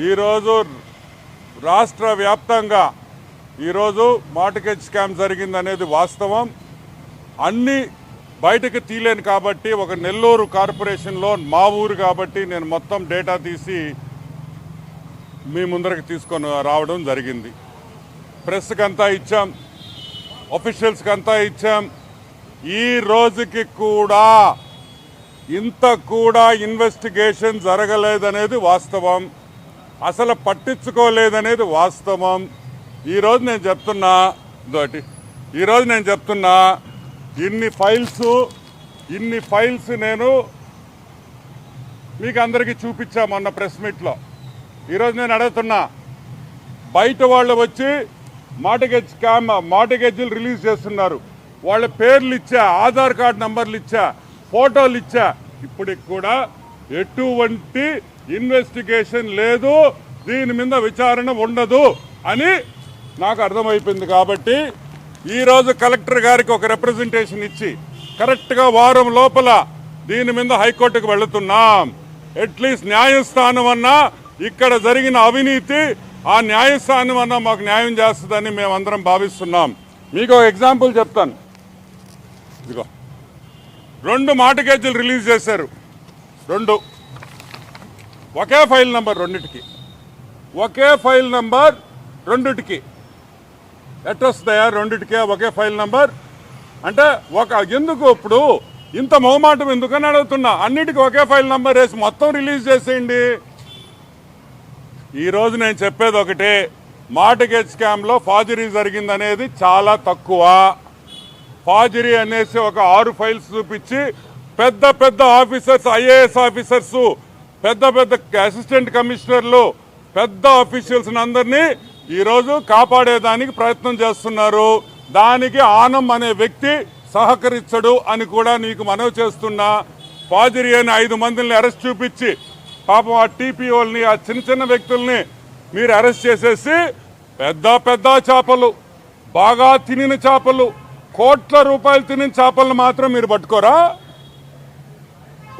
ఈరోజు రాష్ట్ర వ్యాప్తంగా ఈరోజు మార్టికేజ్ స్కామ్ జరిగిందనేది వాస్తవం. అన్ని బయటకు తీలేను కాబట్టి ఒక నెల్లూరు కార్పొరేషన్లో మా ఊరు కాబట్టి నేను మొత్తం డేటా తీసి మీ ముందరకు తీసుకొని రావడం జరిగింది. ప్రెస్కి అంతా ఇచ్చాం అఫీషియల్స్కి అంతా ఇచ్చాం. ఈ రోజుకి కూడా ఇంత కూడా ఇన్వెస్టిగేషన్ జరగలేదనేది వాస్తవం. అసలు పట్టించుకోలేదనేది వాస్తవం. ఈరోజు నేను చెప్తున్నా దోటి ఈరోజు నేను చెప్తున్నా ఇన్ని ఫైల్స్ ఇన్ని ఫైల్స్ నేను మీకు అందరికీ చూపించా మొన్న ప్రెస్ మీట్లో. ఈరోజు నేను అడుగుతున్నా బయట వాళ్ళు వచ్చి మాటగెజ్ క్యామ్ మాటగెజ్లు రిలీజ్ చేస్తున్నారు. వాళ్ళ పేర్లు ఇచ్చా ఆధార్ కార్డ్ నంబర్లు ఇచ్చా ఫోటోలు ఇచ్చా. ఇప్పటికి కూడా ఎటువంటి ఇన్వెస్టిగేషన్ లేదు దీని మీద విచారణ ఉండదు అని నాకు అర్థమైపోయింది కాబట్టి ఈరోజు కలెక్టర్ గారికి ఒక రిప్రజెంటేషన్ ఇచ్చి కరెక్ట్గా వారం లోపల దీని మీద హైకోర్టుకు వెళుతున్నాం. అట్లీస్ట్ న్యాయస్థానం అన్నా ఇక్కడ జరిగిన అవినీతి ఆ న్యాయస్థానం అన్నా మాకు న్యాయం చేస్తుందని మేమందరం భావిస్తున్నాం. మీకు ఒక ఎగ్జాంపుల్ చెప్తాను. ఇదిగో. రెండు మాటకేజీలు రిలీజ్ చేశారు. రెండు. ఒకే ఫైల్ నంబర్ రెండింటికి. ఒకే ఫైల్ నంబర్ రెండిటికి. ఎట్లొస్తాయా రెండింటికే ఒకే ఫైల్ నంబర్. అంటే ఒక ఎందుకు ఇప్పుడు ఇంత మొహమాటం ఎందుకని అడుగుతున్నా? అన్నిటికీ ఒకే ఫైల్ నంబర్ వేసి మొత్తం రిలీజ్ చేసేయండి. ఈరోజు నేను చెప్పేది ఒకటే మార్టిగేజ్ స్కామ్లో ఫాజరీ జరిగిందనేది చాలా తక్కువ. ఫాజరీ అనేసి ఒక ఆరు ఫైల్స్ చూపించి పెద్ద పెద్ద ఆఫీసర్స్ ఐఏఎస్ ఆఫీసర్సు పెద్ద పెద్ద అసిస్టెంట్ కమిషనర్లు పెద్ద ఆఫీషియల్స్ అందరినీ ఈరోజు కాపాడేదానికి ప్రయత్నం చేస్తున్నారు. దానికి ఆనం అనే వ్యక్తి సహకరించడు అని కూడా నీకు మనవి చేస్తున్నా. ఫాజరీ అని ఐదు మందిని అరెస్ట్ చూపించి పాపం ఆ టీపీఓల్ని ఆ చిన్న చిన్న వ్యక్తుల్ని మీరు అరెస్ట్ చేసేసి పెద్ద పెద్ద చేపలు బాగా తినిన చేపలు కోట్ల రూపాయలు తినిన చేపలను మాత్రం మీరు పట్టుకోరా?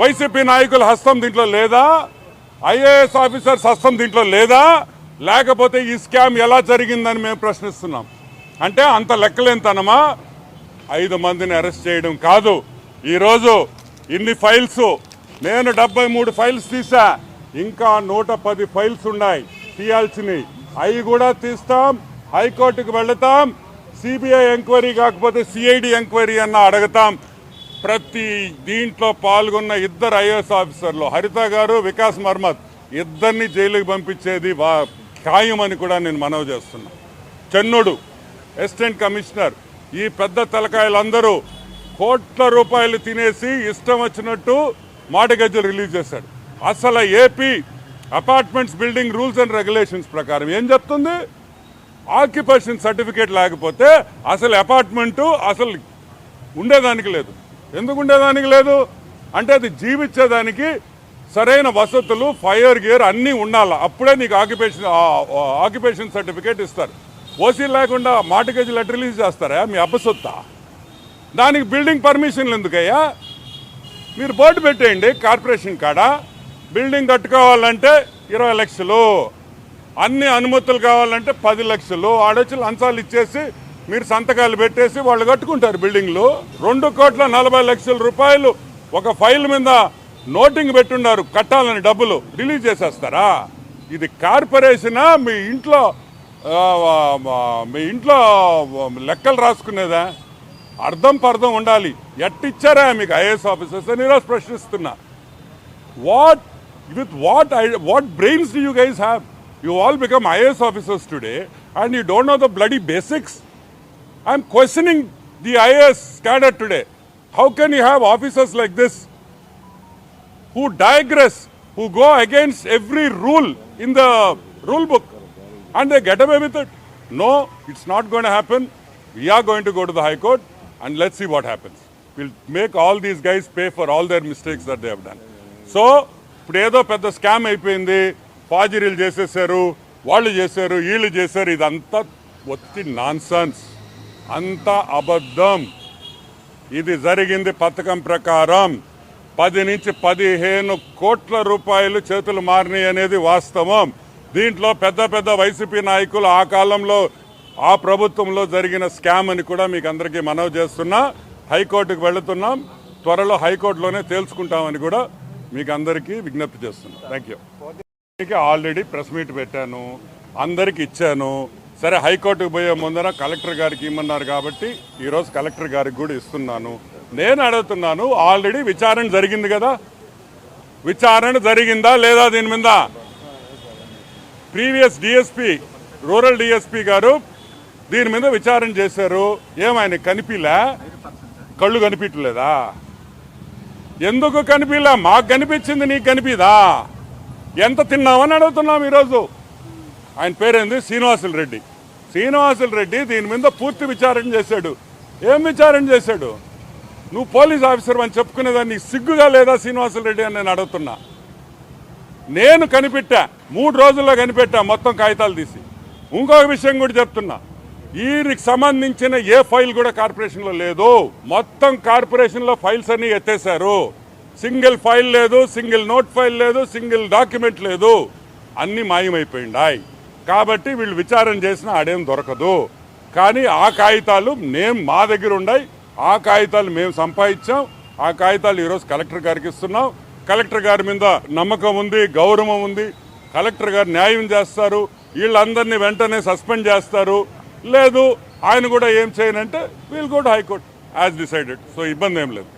వైసీపీ నాయకుల హస్తం దీంట్లో లేదా? ఐఏఎస్ ఆఫీసర్స్ హస్తం దీంట్లో లేదా? లేకపోతే ఈ స్కామ్ ఎలా జరిగిందని మేము ప్రశ్నిస్తున్నాం. అంటే అంత లెక్కలేంతనమా ఐదు మందిని అరెస్ట్ చేయడం కాదు. ఈరోజు ఇన్ని ఫైల్స్ నేను డెబ్బై మూడు ఫైల్స్ తీసా. ఇంకా నూట పది ఫైల్స్ ఉన్నాయి తీయాల్సినవి. అవి కూడా తీస్తాం హైకోర్టుకు వెళతాం సిబిఐ ఎంక్వైరీ కాకపోతే సిఐడి ఎంక్వైరీ అన్న అడుగుతాం. ప్రతి దీంట్లో పాల్గొన్న ఇద్దరు ఐఏఎస్ ఆఫీసర్లు. హరిత గారు వికాస్ మర్మత్ ఇద్దరిని జైలుకి పంపించేది వా ఖాయమని కూడా నేను మనవి చేస్తున్నా. చెన్నుడు అసిస్టెంట్ కమిషనర్ ఈ పెద్ద తలకాయలందరూ కోట్ల రూపాయలు తినేసి ఇష్టం వచ్చినట్టు మాటగజ్జలు రిలీజ్ చేశాడు. అసలు AP apartments building rules and regulations ప్రకారం ఏం చెప్తుంది? ఆక్యుపేషన్ సర్టిఫికేట్ లేకపోతే అసలు అపార్ట్మెంటు అసలు ఉండేదానికి లేదు. ఎందుకు ఉండేదానికి లేదు? అంటే అది జీవించేదానికి సరైన వసతులు ఫైర్ గేర్ అన్నీ ఉండాలి? అప్పుడే నీకు ఆక్యుపేషన్ ఆక్యుపేషన్ సర్టిఫికేట్ ఇస్తారు. ఓసీ లేకుండా మాటకేజీ లెటర్ రిలీజ్ చేస్తారా? మీ అబ్బసొత్తా దానికి బిల్డింగ్ పర్మిషన్లు ఎందుకయ్యా? మీరు బోర్డు పెట్టేయండి కార్పొరేషన్ కాడ. బిల్డింగ్ కట్టుకోవాలంటే ఇరవై లక్షలు. అన్ని అనుమతులు కావాలంటే పది లక్షలు. ఆడొచ్చి లంచాలు ఇచ్చేసి మీరు సంతకాలు పెట్టేసి వాళ్ళు కట్టుకుంటారు బిల్డింగ్లు. రెండు కోట్ల నలభై లక్షల రూపాయలు ఒక ఫైల్ మీద నోటింగ్ పెట్టున్నారు కట్టాలని డబ్బులు. రిలీజ్ చేసేస్తారా? ఇది కార్పొరేషనా? మీ ఇంట్లో మీ ఇంట్లో లెక్కలు రాసుకునేదా? అర్థం పర్థం ఉండాలి. ఎట్టిచ్చారా మీకు ఐఏఎస్ ఆఫీసర్స్ అని ఈరోజు ప్రశ్నిస్తున్నా. What with what I what brains do you guys have? You all become IAS officers today and you don't know the bloody basics. I'm questioning the IAS cadre today how can you have officers like this who digress, who go against every rule in the rule book and they get away with it. No, it's not going to happen. We are going to go to the High Court and let's see what happens. We'll make all these guys pay for all their mistakes that they have done. So ఇప్పుడు ఏదో పెద్ద scam అయిపోయింది ఫాజరీలు చేసేసారు వాళ్ళు చేశారు వీళ్ళు చేశారు ఇదంతా ఒత్తి నాన్సన్స్ అంతా అబద్ధం. ఇది జరిగింది పథకం ప్రకారం. పది నుంచి పదిహేను కోట్ల రూపాయలు చేతులు మారినాయి అనేది వాస్తవం. దీంట్లో పెద్ద పెద్ద వైసీపీ నాయకులు ఆ కాలంలో ఆ ప్రభుత్వంలో జరిగిన స్కామ్ అని కూడా మీకు అందరికీ మనవి చేస్తున్నా. హైకోర్టుకు వెళుతున్నాం. త్వరలో హైకోర్టులోనే తేల్చుకుంటామని కూడా మీకు అందరికీ విజ్ఞప్తి చేస్తున్నాం. థ్యాంక్ యూ మీకు ఆల్రెడీ ప్రెస్ మీట్ పెట్టాను. అందరికి ఇచ్చాను. సరే హైకోర్టుకు పోయే ముందర కలెక్టర్ గారికి ఇమ్మన్నారు కాబట్టి ఈరోజు కలెక్టర్ గారికి కూడా ఇస్తున్నాను. నేను అడుగుతున్నాను ఆల్రెడీ విచారణ జరిగింది కదా? విచారణ జరిగిందా లేదా దీని మీద? ప్రీవియస్ డిఎస్పి రూరల్ డిఎస్పి గారు దీని మీద విచారణ చేశారు. ఏమైనా కనిపిలే? కళ్ళు కనిపించలేదా ఎందుకు కనిపిలే? మాకు కనిపించింది నీకు కనిపిదా? ఎంత తిన్నామని అడుగుతున్నాం ఈరోజు. ఆయన పేరేంది? శ్రీనివాసులు రెడ్డి. శ్రీనివాసుల రెడ్డి దీని మీద పూర్తి విచారణ చేశాడు. ఏం విచారణ చేశాడు? నువ్వు పోలీస్ ఆఫీసర్ అని చెప్పుకునేదాన్ని సిగ్గుగా లేదా శ్రీనివాసులు రెడ్డి అని నేను అడుగుతున్నా. నేను కనిపెట్టా మూడు రోజుల్లో కనిపెట్టా మొత్తం కాగితాలు తీసి. ఇంకొక విషయం కూడా చెప్తున్నా. వీరికి సంబంధించిన ఏ ఫైల్ కూడా కార్పొరేషన్లో లేదు. మొత్తం కార్పొరేషన్లో ఫైల్స్ అన్ని ఎత్తేసారు సింగిల్ ఫైల్ లేదు సింగిల్ నోట్ ఫైల్ లేదు సింగిల్ డాక్యుమెంట్ లేదు. అన్నీ మాయమైపోయిండాయి. కాబట్టి వీళ్ళు విచారణ చేసినా ఆడేం దొరకదు. కానీ ఆ కాగితాలు మేము మా దగ్గర ఉన్నాయి ఆ కాగితాలు మేము సంపాదించాం. ఆ కాగితాలు ఈరోజు కలెక్టర్ గారికి ఇస్తున్నాం. కలెక్టర్ గారి మీద నమ్మకం ఉంది గౌరవం ఉంది. కలెక్టర్ గారు న్యాయం చేస్తారు. వీళ్ళందరినీ వెంటనే సస్పెండ్ చేస్తారు. లేదు ఆయన కూడా ఏం చేయనంటే we'll go to high court as decided so ఇబ్బంది ఏం లేదు.